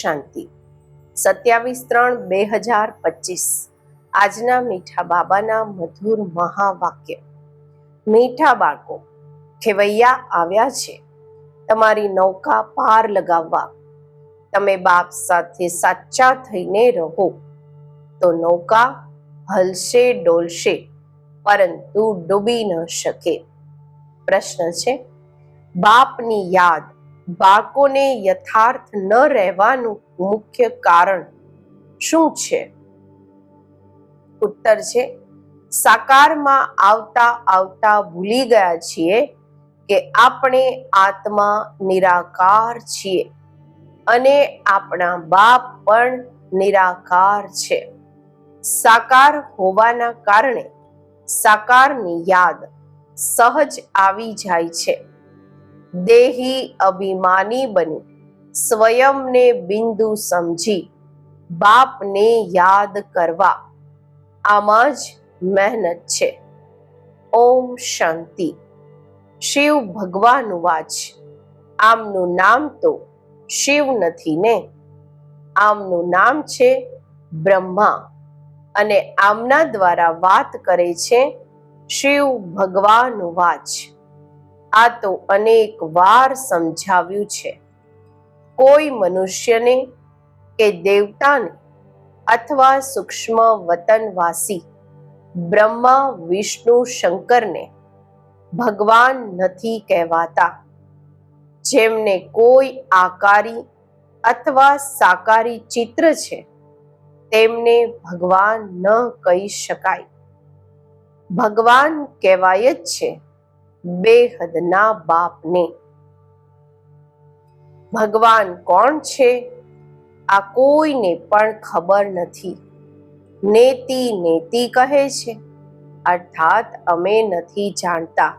શાંતિ. સત્યાવીસ ત્રણ બે હજાર પચીસ. આજના મીઠા બાબાના મધુર મહાવાક્ય. મીઠા બાળકો, ખેવૈયા આવ્યા છે. તમારી નૌકા પાર લગાવવા. તમે બાપ સાથે સાચા થઈને રહો. તો નૌકા હલશે ડોલશે, પરંતુ ડૂબી ન શકે. પ્રશ્ન છે, બાપની યાદ બાળકોને યથાર્થ ન રહેવાનું મુખ્ય કારણ શું છે? ઉત્તર છે, સાકારમાં આવતા આવતા ભૂલી ગયા છીએ કે આપણે આત્મા નિરાકાર છીએ અને આપણા બાપ પણ નિરાકાર છે. સાકાર હોવાના કારણે સાકારની યાદ સહજ આવી જાય છે. દેહી અભિમાની બની. સ્વયંને બિંદુ સમજી, બાપને યાદ કરવા. આમાં જ મહેનત છે. ઓમ શાંતિ. શિવ ભગવાન વાચ આમનું નામ તો શિવ નથી ને? આમનું નામ છે બ્રહ્મા. અને આમના દ્વારા વાત કરે છે શિવ ભગવાન વાચ આ તો અનેક વાર સમજાવ્યું છે. કોઈ મનુષ્યને કે દેવતાને અથવા સૂક્ષ્મ વતનવાસી બ્રહ્મા, વિષ્ણુ, શંકરને ભગવાન નથી કહેવાતા. જેમને કોઈ આકારી અથવા સાકારી ચિત્ર છે, તેમને ભગવાન ન કહી શકાય. ભગવાન કહેવાય જ છે બેહદના બાપને. ભગવાન કોણ છે? આ કોઈને પણ ખબર નથી. નેતિ નેતિ કહે છે. અર્થાત અમે નથી જાણતા.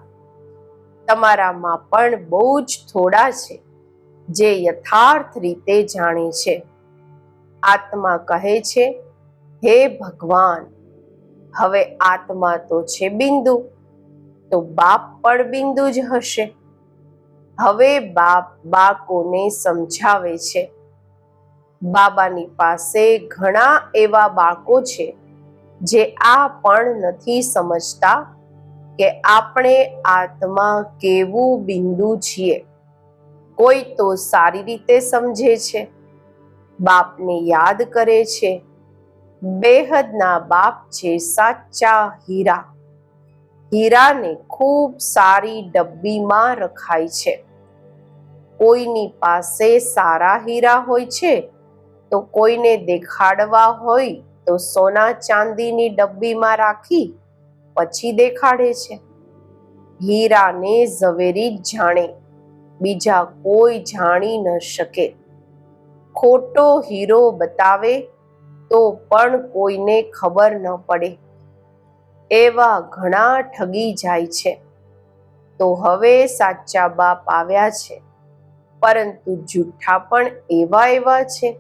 તમારામાં પણ બહુ જ થોડા છે, જે યથાર્થ રીતે જાણે છે. આત્મા કહે છે, હે ભગવાન, હવે આત્મા તો છે બિંદુ. તો બાપ પણ બિંદુ જ હશે. હવે બાપ બાળકોને સમજાવે છે. બાબાની પાસે ઘણા એવા બાળકો છે, જે આ પણ નથી સમજતા કે આપણે આત્મા કેવું બિંદુ છીએ. કોઈ તો સારી રીતે સમજે છે, બાપને યાદ કરે છે. બેહદના બાપ છે સાચા હીરા. હીરાને ખૂબ સારી ડબ્બીમાં રખાય છે. કોઈની પાસે સારા હીરા હોય છે તો કોઈને દેખાડવા હોય તો સોના ચાંદીની ડબ્બીમાં રાખી પછી દેખાડે છે. હીરાને ઝવેરી જ જાણે, બીજા કોઈ જાણી ન શકે. ખોટો હીરો બતાવે તો પણ કોઈને ખબર ન પડે. એવા ઘણા ઠગી જાય છે. તો હવે સાચા બાપ આવ્યા છે. પરંતુ જૂઠા પણ એવા એવા છે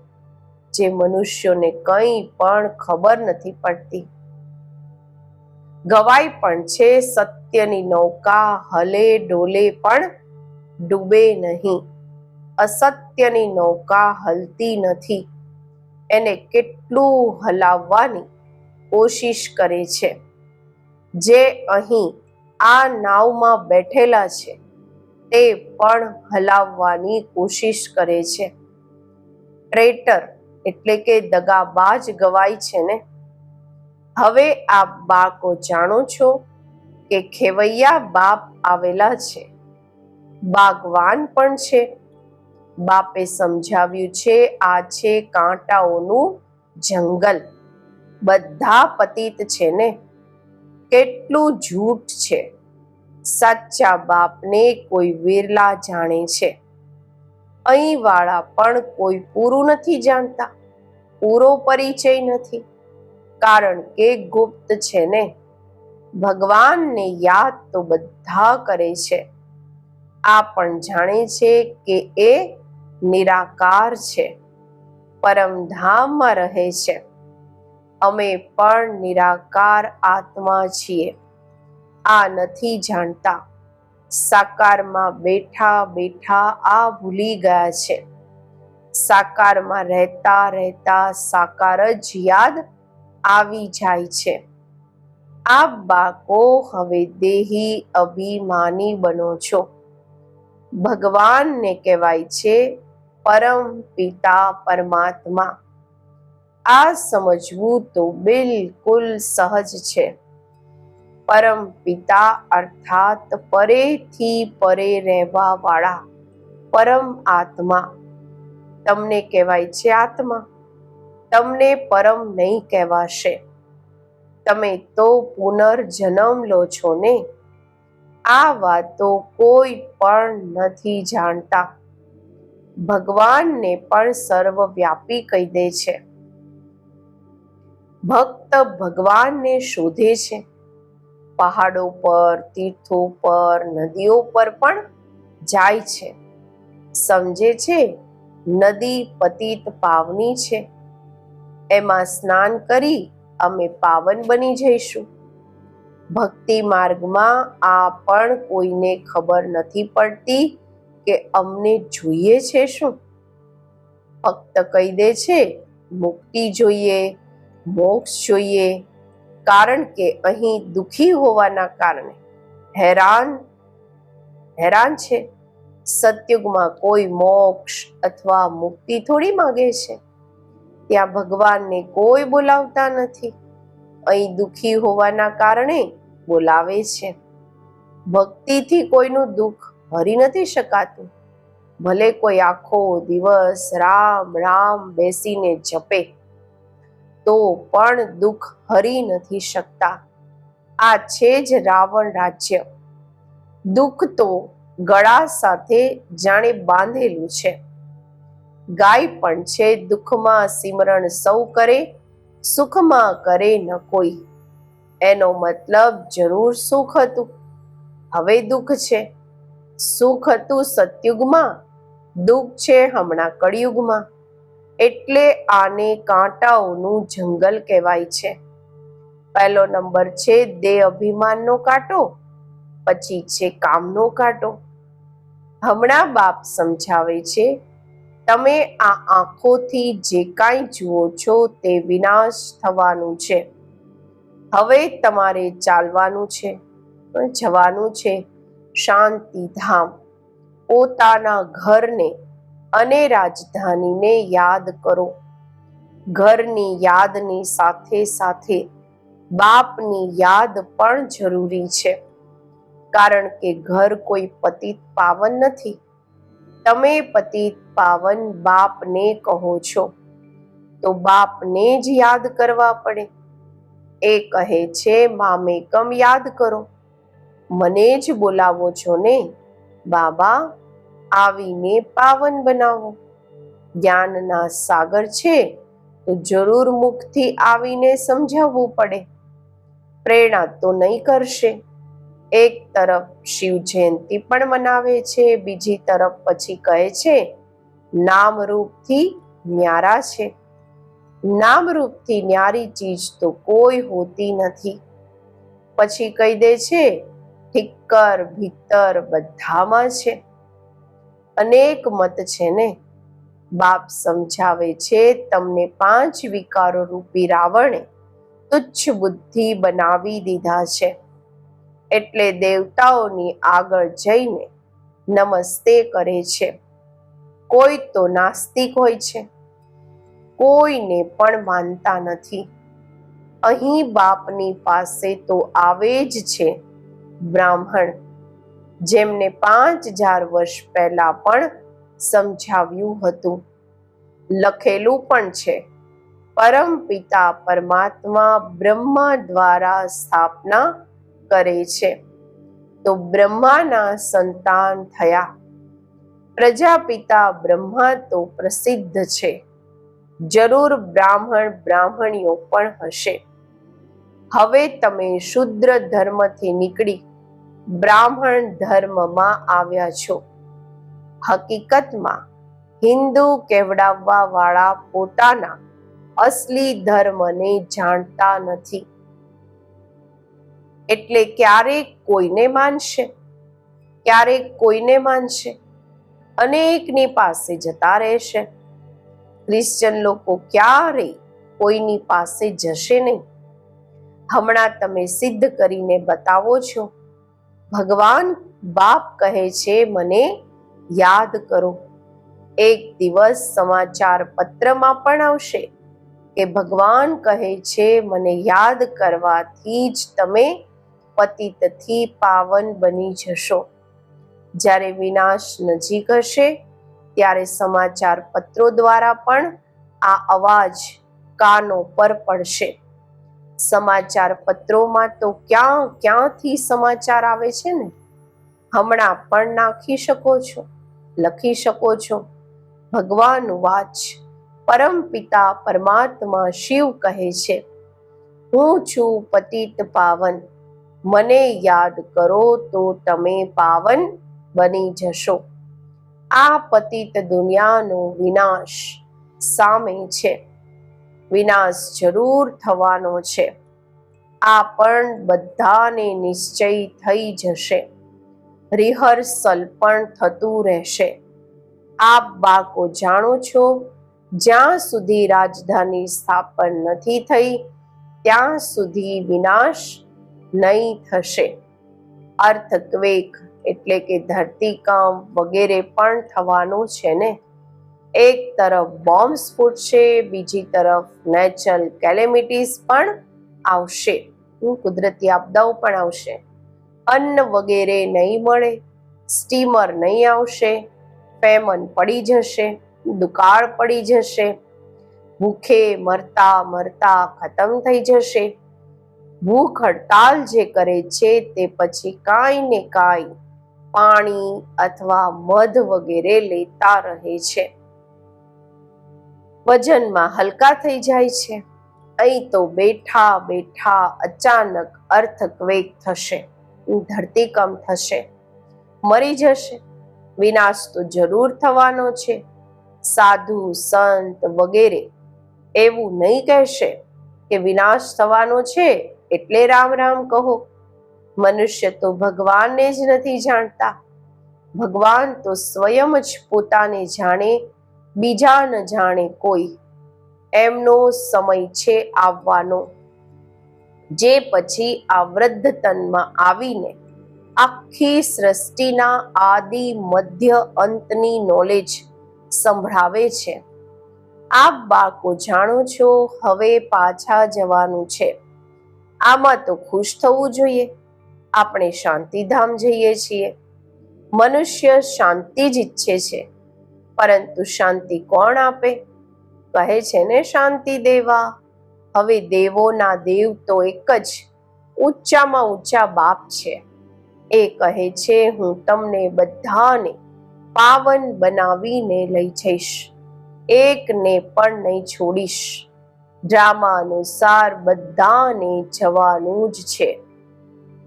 જે મનુષ્યોને કંઈ પણ ખબર નથી પડતી. ગવાય પણ છે, સત્યની નૌકા હલે ડોલે પણ ડૂબે નહીં. અસત્યની નૌકા હલતી નથી. એને કેટલું હલાવવાની કોશિશ કરે છે. જે અહીં આ નાવમાં બેઠેલા છે, તે પણ હલાવવાની કોશિશ કરે છે. ટ્રેટર એટલે કે દગાબાજ ગવાય છે ને? હવે આ બાકો જાણો છો કે ખેવૈયા બાપ આવેલા છે. બાગવાન પણ છે. બાપે સમજાવ્યું છે, આ છે કાંટાઓનું જંગલ. બધા પતિત છે ને? કેટલું જૂઠ છે? સાચા બાપને કોઈ વિરલા જાણે છે. અહીં વાળા પણ કોઈ પૂરું નથી જાણતા. પૂરો પરિચય નથી. કારણ કે ગુપ્ત છે ને. ભગવાનને યાદ તો બધા કરે છે. આ પણ જાણે છે કે એ નિરાકાર છે. પરમધામમાં રહે છે. અમે પણ નિરાકાર આત્મા છીએ. આ નથી જાણતા. સાકારમાં બેઠા બેઠા આ ભૂલી ગયા છે. સાકારમાં રહેતા રહેતા સાકાર જ યાદ આવી જાય છે. આ બાળકો હવે દેહી અભિમાની બનો છો. ભગવાનને કહેવાય છે, પરમ પિતા પરમાત્મા. આ સમજવું તો બિલકુલ સહજ છે. પરમ પિતા અર્થાત પરેથી પરે રહેવા વાળા પરમ આત્મા. તમને કહેવાય છે આત્મા? તમને પરમ નહીં કહેવાશે. તમે તો પુનર્જન્મ લો છો ને? આ વાતો કોઈ પણ નથી જાણતા. ભગવાનને પણ સર્વવ્યાપી કહી દે છે. ભક્ત ભગવાનને શોધે છે. પહાડો પર, તીર્થો પર, નદીઓ પર પણ જાય છે. સમજે છે, નદી પતિત પાવની છે. એમાં સ્નાન કરી અમે પાવન બની જઈશું. ભક્તિ માર્ગમાં આ પણ કોઈને ખબર નથી પડતી કે અમને જોઈએ છે શું? ફક્ત કહી દે છે, મુક્તિ જોઈએ. મોક્ષ જોઈએ. કારણ કે અહીં દુખી હોવાના કારણે હેરાન હેરાન છે. સતયુગમાં કોઈ મોક્ષ અથવા મુક્તિ થોડી માગે છે. ત્યાં ભગવાનને કોઈ બોલાવતા નથી. અહીં દુખી હોવાના કારણે બોલાવે છે. ભક્તિથી કોઈનું દુઃખ હરી નથી શકાતું. ભલે કોઈ આખો દિવસ રામ રામ બેસીને જપે. તો પણ દુઃખ હરી નથી શકતા. આ છે જ રાવણ રાજ્ય. દુઃખ તો ગળા સાથે જાણે બાંધેલું છે. ગાય પણ છે દુઃખમાં સિમરણ સૌ કરે, સુખમાં કરે ન કોઈ. એનો મતલબ જરૂર સુખ હતું. હવે દુઃખ છે. સુખ હતું સતયુગમાં, દુઃખ છે હમણાં કળિયુગમાં. એટલે આને કાંટાઓનું જંગલ કહેવાય છે. પહેલો નંબર છે દેહ અભિમાનનો કાંટો, પછી છે કામનો કાંટો. હમણાં બાપ સમજાવે છે, તમે આ આંખોથી જે કાંઈ જુઓ છો તે વિનાશ થવાનું છે. હવે તમારે ચાલવાનું છે, જવાનું છે. શાંતિધામ. પોતાના ઘરને અને રાજધાનીને યાદ કરો. ઘરની યાદની સાથે સાથે બાપની યાદ પણ જરૂરી છે. કારણ કે ઘર કોઈ પતિત પાવન નથી. તમે પતિત પાવન બાપને કહો છો. તો બાપને જ યાદ કરવા પડે. એ કહે છે મામેકમ યાદ કરો. મને જ બોલાવો છો ને, બાબા. આવીને પાવન બનાવો. જ્ઞાનના સાગર છે, તો જરૂર મુખથી આવીને સમજાવવું પડે. પ્રેરણા તો નહીં કરશે. એક તરફ શિવ જયંતિ પણ મનાવે છે, બીજી તરફ પછી કહે છે, નામ રૂપથી ન્યારા છે. નામ રૂપથી ન્યારી ચીજ તો કોઈ હોતી નથી. પછી કહી દે છે, ઠિક્કર, ભીતર બધામાં છે. અનેક મત છે ને? બાપ સમજાવે છે, તમને પાંચ વિકારો રૂપી રાવણે તુચ્છ બુદ્ધિ બનાવી દીધા છે. એટલે દેવતાઓની આગળ જઈને નમસ્તે કરે છે. કોઈ તો નાસ્તિક હોય છે, કોઈને પણ માનતા નથી. અહીં બાપની પાસે તો આવે જ છે, બ્રાહ્મણ. જેમને પાંચ હજાર વર્ષ પહેલા પણ સમજાવ્યું હતું. લખેલું પણ છે, પરમ પિતા પરમાત્મા બ્રહ્મા દ્વારા સ્થાપના કરે છે. તો બ્રહ્માના સંતાન થયા. પ્રજાપિતા બ્રહ્મા તો પ્રસિદ્ધ છે. જરૂર બ્રાહ્મણ બ્રાહ્મણીઓ પણ હશે. હવે તમે શુદ્ર ધર્મથી નીકળી બ્રાહ્મણ ધર્મમાં આવ્યા છો. હકીકતમાં હિન્દુ કેવડાવવા વાળા પોતાના અસલી ધર્મને જાણતા નથી. એટલે ક્યારેક કોઈને માનશે? ક્યારેક કોઈને માનશે? અનેકની પાસે જતા રહેશે. ક્રિશ્ચન લોકો ક્યારેય કોઈની પાસે જશે નહીં? હમણાં તમે સિદ્ધ કરીને બતાવો છો ભગવાન બાપ કહે છે, મને યાદ કરો. એક દિવસ સમાચાર પત્રમાં પણ આવશે કે ભગવાન કહે છે, મને યાદ કરવાથી જ તમે પતિતથી પાવન બની જશો. જ્યારે વિનાશ નજીક હશે, ત્યારે સમાચાર પત્રો દ્વારા પણ આ અવાજ કાનો પર પડશે. સમાચાર પત્રોમાં તો ક્યાં, ક્યાંથી સમાચાર આવે છે ને? હમણાં પણ નાખી શકો છો, લખી શકો છો. ભગવાન વાચ પરમ પિતા પરમાત્મા શિવ કહે છે, હું છું પતિત પાવન, મને યાદ કરો તો તમે પાવન બની જશો. આ પતિત દુનિયાનો વિનાશ સામે છે. વિનાશ જરૂર થવાનો છે. આ પણ બધાને નિશ્ચય થઈ જશે. રિહર્સલ પણ થતું રહેશે. આપ બાકો જાણો છો, જ્યાં સુધી રાજધાની સ્થાપન નથી થઈ, ત્યાં સુધી વિનાશ નહીં થશે. અર્થક્વેક એટલે કે ધરતીકામ વગેરે પણ થવાનું છે ને? એક તરફ બોમ્બ સ્ફૂટશે બીજી તરફ નેચરલ કેલેમિટીઝ પણ આવશે. કુદરતી આપદાઓ પણ આવશે. અન્ન વગેરે નહીં મળે, સ્ટીમર નહીં આવશે, ફેમન પડી જશે, દુકાળ પડી જશે, ભૂખે મરતા મરતા ખતમ થઈ જશે. ભૂખ હડતાલ જે કરે છે તે પછી કાંઈ ને કાંઈ પાણી અથવા મધ વગેરે લેતા રહે છે. વજનમાં હલકા થઈ જાય છે. અહીં તો બેઠા બેઠા અચાનક અર્થક્વેક થશે. ધરતીકંપ થશે. મરી જશે. વિનાશ તો જરૂર થવાનો છે. સાધુ, સંત વગેરે એવું નહીં કહેશે કે વિનાશ થવાનો છે એટલે રામ રામ કહો. મનુષ્ય તો ભગવાનને જ નથી જાણતા. ભગવાન તો સ્વયં જ પોતાને જાણે બીજા ન જાણે કોઈ. એમનો સમય છે આવવાનો. જે પછી આ વૃદ્ધ તનમાં આવીને આખી સૃષ્ટિના આદિ મધ્ય અંતની નોલેજ સંભળાવે છે. આપ બાળકો જાણો છો, હવે પાછા જવાનું છે. આમાં તો ખુશ થવું જોઈએ. આપણે શાંતિધામ જઈએ છીએ. મનુષ્ય શાંતિ જ ઈચ્છે છે. પરંતુ શાંતિ કોણ આપે? કહે છે ને શાંતિ દેવા. હવે દેવોના દેવ તો એક જ, ઊંચામાં ઊંચા બાપ છે. એ કહે છે, હું તમને બધાને પાવન બનાવીને લઈ જઈશ. એકને પણ નહીં છોડીશ. ડ્રામા અનુસાર બધાને જવાનું જ છે.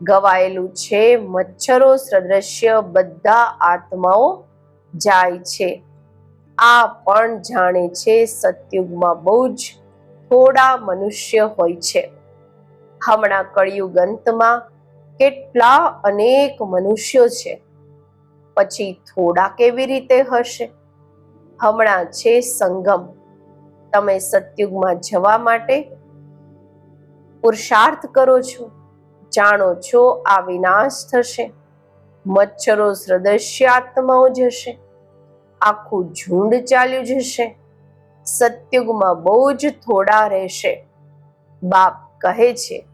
ગવાયેલું છે, મચ્છરો, સદૃશ્ય બધા આત્માઓ જાય છે. આ પણ જાણે છે સતયુગમાં બહુ જ થોડા મનુષ્ય હોય છે. હમણાં કળિયુગ અંતમાં કેટલા અનેક મનુષ્યો છે. પછી થોડા કેવી રીતે હશે? હમણાં છે સંગમ. તમે સતયુગમાં જવા માટે પુરુષાર્થ કરો છો. જાણો છો આ વિનાશ થશે. મચ્છરો સદસ્ય આત્માઓ જશે આખું ઝુંડ ચાલ્યું જશે. સત્યુગમાં બહુ જ થોડા રહેશે. બાપ કહે છે,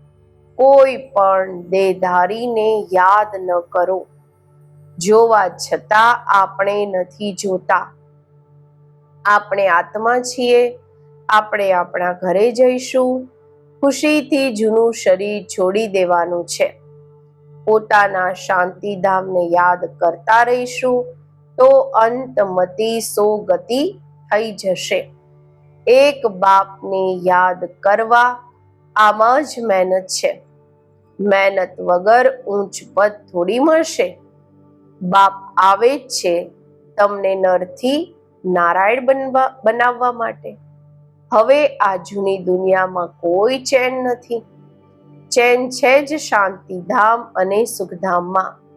કોઈ પણ દેધારીને યાદ ન કરો. જોવા છતાં આપણે નથી જોતા. આપણે આત્મા છીએ, આપણે આપણા ઘરે જઈશું. ખુશીથી જૂનું શરીર છોડી દેવાનું છે. પોતાના શાંતિધામને યાદ કરતા રહીશું. તો અંતમતી સો ગતિ થઈ જશે. એક બાપને યાદ કરવા આમાં જ મહેનત છે. મહેનત વગર ઊંચ પદ થોડી મળશે. બાપ આવે જ છે તમને નરથી નારાયણ બનવા, બનાવવા માટે. હવે આ જૂની દુનિયામાં કોઈ ચેન નથી. ચેન છે જ શાંતિધામ અને સુખધામમાં.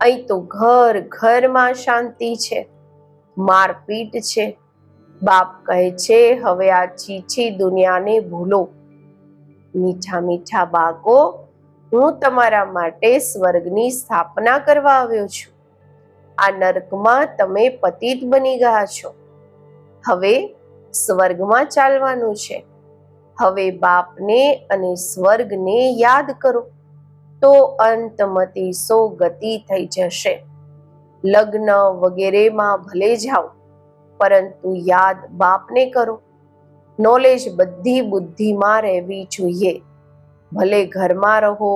અહીં તો ઘર ઘરમાં શાંતિ છે, મારપીટ છે. બાપ કહે છે, હવે આ ચીચી દુનિયાને ભૂલો. મીઠા મીઠા બાળકો, હું તમારા માટે સ્વર્ગની સ્થાપના કરવા આવ્યો છું. આ નર્કમાં તમે પતિત બની ગયા છો. હવે સ્વર્ગમાં ચાલવાનું છે. હવે બાપને અને સ્વર્ગને યાદ કરો. તો અંતમતી સો ગતિ થઈ જશે. લગ્ન વગેરેમાં ભલે જાઓ, પરંતુ યાદ બાપને કરો. નોલેજ બધી બુદ્ધિમાં રહેવી જોઈએ. ભલે ઘરમાં રહો,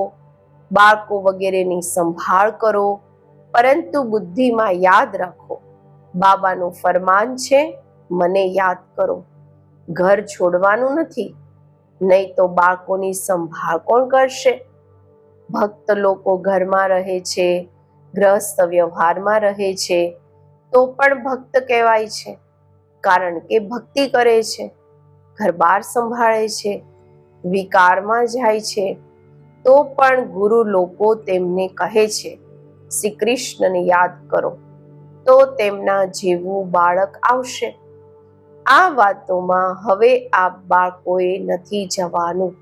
બાળકો વગેરેની સંભાળ કરો, પરંતુ બુદ્ધિમાં યાદ રાખો. બાબાનું ફરમાન છે, મને યાદ કરો. ઘર છોડવાનું નથી, નહીં તો બાળકોની સંભાળ કોણ કરશે? ભક્ત લોકો ઘરમાં રહે છે, ગ્રસ્ત વ્યવહારમાં રહે છે, તો પણ ભક્ત કહેવાય છે. કારણ કે ભક્તિ કરે છે, ઘર બાર સંભાળે છે, વિકારમાં જાય છે, તો પણ ગુરુ લોકો તેમને કહે છે, શ્રી કૃષ્ણને યાદ કરો, તો તેમના જેવું બાળક આવશે. આ વાતોમાં હવે આ બાળકોએ નથી જવાનું.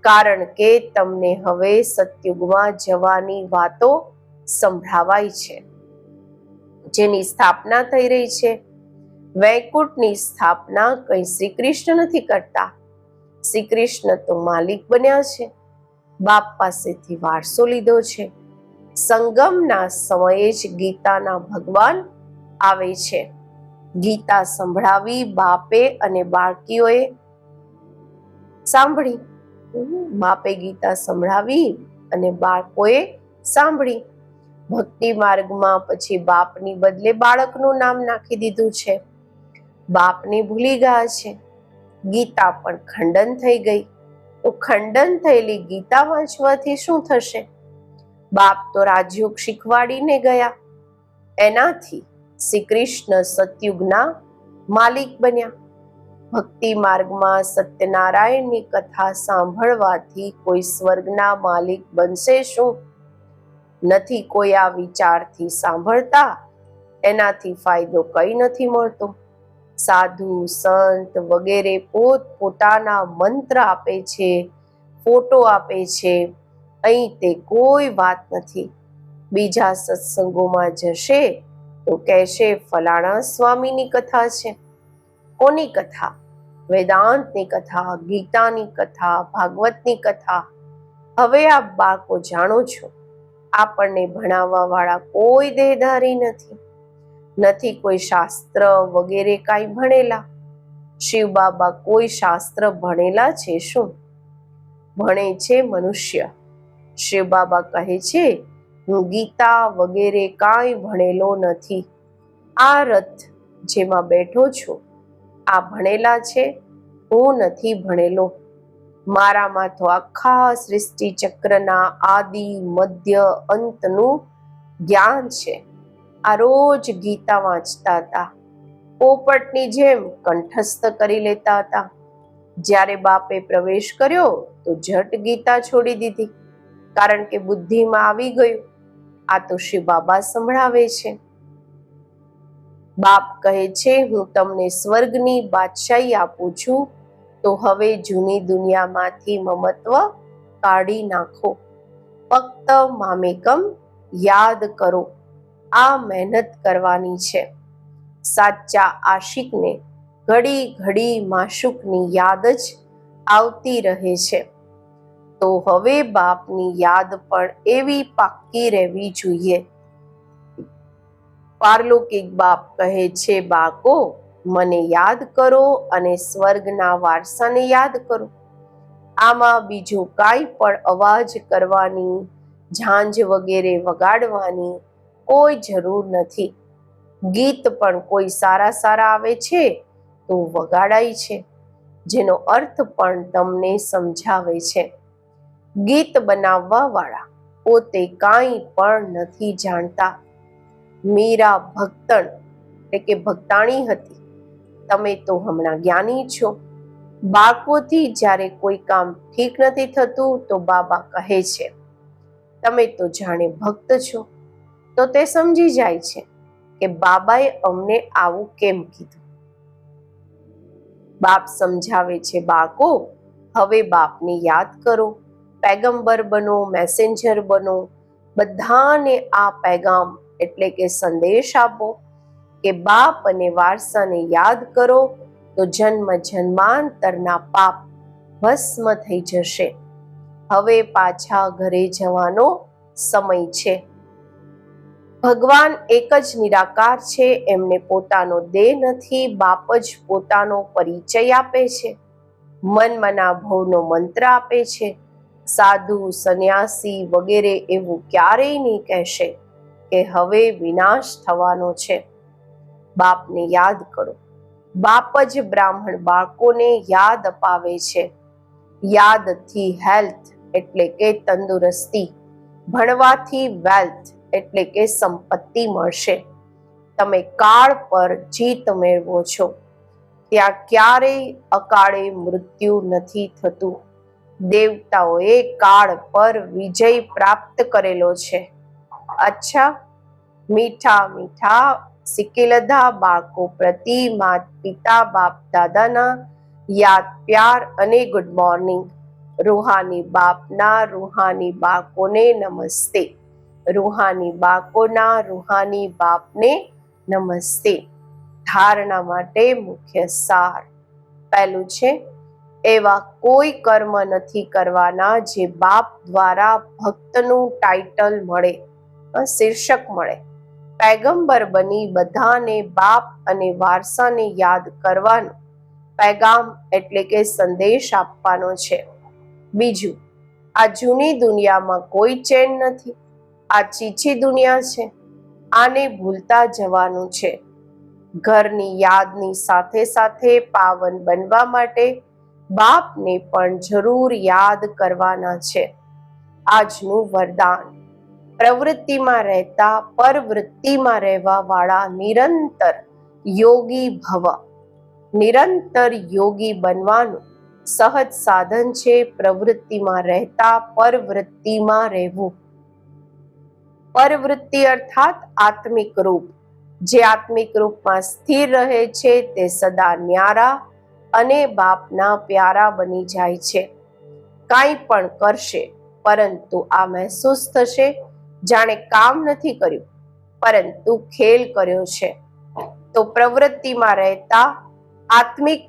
કારણ કે તમને હવે સતયુગમાં જવાની વાતો સંભળાવાય છે. જેની સ્થાપના થઈ રહી છે. વૈકુંઠની સ્થાપના કઈ શ્રી કૃષ્ણ નથી કરતા. શ્રી કૃષ્ણ તો માલિક બન્યા છે. બાપ પાસેથી વારસો લીધો છે. સંગમના સમયે જ ગીતાના ભગવાન આવે છે. ગીતા સંભળાવી બાપે અને બાળકીઓએ સાંભળી. બાપે ગીતા સંભળાવી અને બાળકોએ સાંભળી. ભક્તિ માર્ગમાં પછી બાપની બદલે બાળકનું નામ નાખી દીધું છે. બાપને ભૂલી ગયા છે. ગીતા પણ ખંડન થઈ ગઈ. તો ખંડન થયેલી ગીતા વાંચવાથી શું થશે? બાપ તો રાજયોગ શીખવાડીને ગયા. એનાથી શ્રી કૃષ્ણ સતયુગના માલિક બન્યા. ભક્તિ માર્ગમાં સત્યનારાયણની કથા સાંભળવાથી કોઈ સ્વર્ગના માલિક બનશે શું? નથી કોઈ આ વિચારથી સાંભળતા? એનાથી ફાયદો કઈ નથી મળતો. સાધુ, સંત વગેરે પોત પોતાના મંત્ર આપે છે, ફોટો આપે છે. અહીં તે કોઈ વાત નથી. બીજા સત્સંગોમાં જશે તો કહેશે ફલાણા સ્વામીની કથા છે. કોની કથા, વેદાંતની કથા, ગીતાની કથા, ભાગવતની કથા. હવે આ બાળકો જાણો છો, આપણને ભણાવવા વાળા કોઈ દેહધારી નથી. નથી કોઈ શાસ્ત્ર વગેરે કાંઈ ભણેલા. શિવ બાબા કોઈ શાસ્ત્ર ભણેલા છે શું? ભણે છે મનુષ્ય. શિવ બાબા કહે છે, હું ગીતા વગેરે કાંઈ ભણેલો નથી. આ રથ જેમાં બેઠો છું આ ભણેલા છે? હું નથી ભણેલો. મારામાં તો આખા સૃષ્ટિ ચક્રના આદિ, મધ્ય અંતનું જ્ઞાન છે. આ રોજ ગીતા વાંચતા હતા. પોપટની જેમ કંઠસ્થ કરી લેતા હતા. જ્યારે બાપે પ્રવેશ કર્યો, તો જટ ગીતા છોડી દીધી. કારણ કે બુદ્ધિમાં આવી ગયું. આ તો શ્રી બાબા સંભળાવે છે. બાપ કહે છે, હું તમને સ્વર્ગની બાદશાહી આપું છું. તો હવે જૂની દુનિયામાંથી મમત્વ કાઢી નાખો. ફક્ત મામેકમ યાદ કરો. આ મહેનત કરવાની છે. સાચા આશિકને ઘડી ઘડી માશુકની યાદ જ આવતી રહે છે. તો હવે બાપની યાદ પણ એવી પાક્કી રહેવી જોઈએ. પારલૌકિક બાપ કહે છે બાકો મને યાદ કરો અને સ્વર્ગના વારસાને યાદ કરો. આમાં બીજું કાંઈ પણ અવાજ કરવાની, ઝાંઝ વગેરે વગાડવાની કોઈ જરૂર નથી. ગીત પણ કોઈ સારા સારા આવે છે, તો વગાડાય છે, જેનો અર્થ પણ તમને સમજાવે છે. ગીત બનાવવા વાળા પોતે કાંઈ પણ નથી જાણતા. મીરા ભક્તણ, એટલે કે ભક્તાણી હતી. તમે તો હમણાં જ્ઞાની છો. બાળકોથી જ્યારે કોઈ કામ ઠીક નથી થતું, તો બાબા કહે છે, તમે તો જાણે ભક્ત છો. તો તે સમજી જાય છે કે બાબાએ અમને આવું કેમ કીધું? બાપ સમજાવે છે, બાળકો, હવે બાપને યાદ કરો. પેગમ્બર બનો, મેસેન્જર બનો. બધાને આ પેગામ એટલે કે સંદેશ આપો કે બાપ અને વારસાને યાદ કરો, તો જન્મ જન્માંતરના પાપ ભસ્મ થઈ જશે. હવે પાછા ઘરે જવાનો સમય છે. ભગવાન એક જ નિરાકાર છે, એમને પોતાનો દેહ નથી, બાપ જ પોતાનો પરિચય આપે છે. મન મના ભવનો મંત્ર આપે છે. સાધુ, સંન્યાસી વગેરે એવું ક્યારેય નહીં કહેશે. કે હવે વિનાશ થવાનો છે. બાપને યાદ કરો. બાપ જ બ્રાહ્મણ બાળકોને યાદ અપાવે છે. યાદથી હેલ્થ એટલે કે તંદુરસ્તી. ભણવાથી વેલ્થ એટલે કે સંપત્તિ મળશે. તમે કાળ પર જીત મેળવો છો. ત્યાં ક્યારેય અકાળે મૃત્યુ નથી થતું. દેવતાઓએ કાળ પર વિજય પ્રાપ્ત કરેલો છે. અચ્છા, મીઠા મીઠા સિકેલધા બાળકો પ્રતિ માત પિતા, બાપ, દાદાના યાદ, પ્યાર અને ગુડ મોર્નિંગ રૂહાની બાપના, રૂહાની બાળકોને નમસ્તે. રૂહાની બાળકોના, રૂહાની બાપને નમસ્તે. ધારણા માટે મુખ્ય સાર. પહેલું છે, એવા કોઈ કર્મ નથી કરવાના જે બાપ દ્વારા ભક્તનું ટાઇટલ મળે. શીર્ષક મળે. પૈગંબર બની બધાને બાપ અને વારસાને યાદ કરવાનો. પેગામ એટલે કે સંદેશ આપવાનો છે. બીજું, આ જૂની દુનિયામાં કોઈ ચેન નથી. આ ચીચી દુનિયા છે. આને ભૂલતા જવાનું છે. ઘરની યાદની સાથે સાથે પાવન બનવા માટે બાપને પણ જરૂર યાદ કરવાના છે. આજનું વરદાન. પ્રવૃત્તિમાં રહેતા પરવૃત્તિમાં રહેવા વાળા નિરંતર યોગી ભવ. નિરંતર યોગી બનવાનું સહજ સાધન છે પ્રવૃત્તિમાં રહેતા પરવૃત્તિમાં રહેવું. પરવૃત્તિ અર્થાત આત્મિક રૂપ. જે આત્મિક રૂપમાં સ્થિર રહે છે તે સદા ન્યારા અને બાપના પ્યારા બની જાય છે. કાંઈ પણ કરશે પરંતુ આ મહેસૂસ થશે જાણે કામ નથી કર્યું, પરંતુ ખેલ કર્યો છે. તો પ્રવૃત્તિમાં રહેતા આત્મિક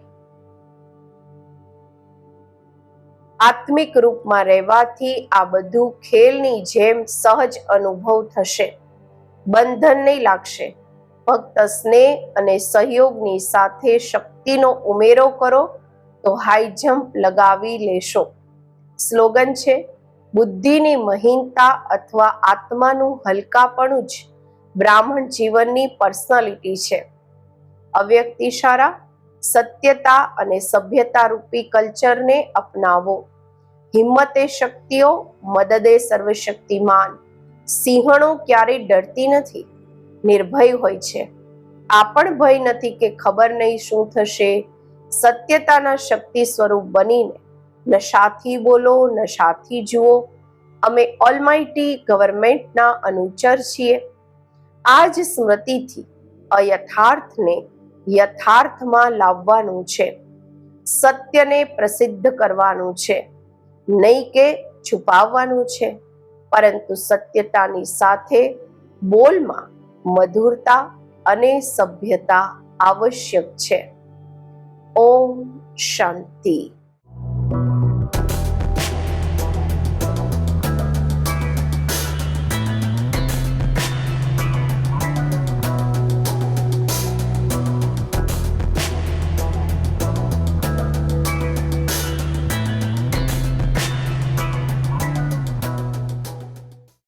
આત્મિક રૂપમાં રહેવાથી આ બધું ખેલની જેમ સહજ અનુભવ થશે. બંધન નહીં લાગશે. ફક્ત સ્નેહ અને સહયોગની સાથે શક્તિનો ઉમેરો કરો, તો હાઈ જમ્પ લગાવી લેશો. સ્લોગન છે બુદ્ધિની મહીનતા અથવા આત્માનું હલકાપણું જ બ્રાહ્મણ જીવનની પર્સનાલિટી છે. અવ્યક્ત ઇશારા સત્યતા અને સભ્યતા રૂપી કલ્ચરને અપનાવો. હિંમતે શક્તિઓ, મદદે સર્વશક્તિમાન. સિંહણો ક્યારેય ડરતી નથી, નિર્ભય હોય છે. આ પણ ભય નથી કે ખબર નહીં શું થશે. સત્યતાના શક્તિ સ્વરૂપ બનીને નશાથી બોલો નશાથી જુઓ. અમે ઓલમાઇટી ગવર્મેન્ટના અનુચર છીએ. આ જ સ્મૃતિથી અયથાર્થને યથાર્થમાં લાવવાનું છે. સત્યને પ્રસિદ્ધ કરવાનું છે. નહીં કે છુપાવવાનું છે. પરંતુ સત્યતાની સાથે બોલમાં મધુરતા અને સભ્યતા આવશ્યક છે. ઓમ શાંતિ.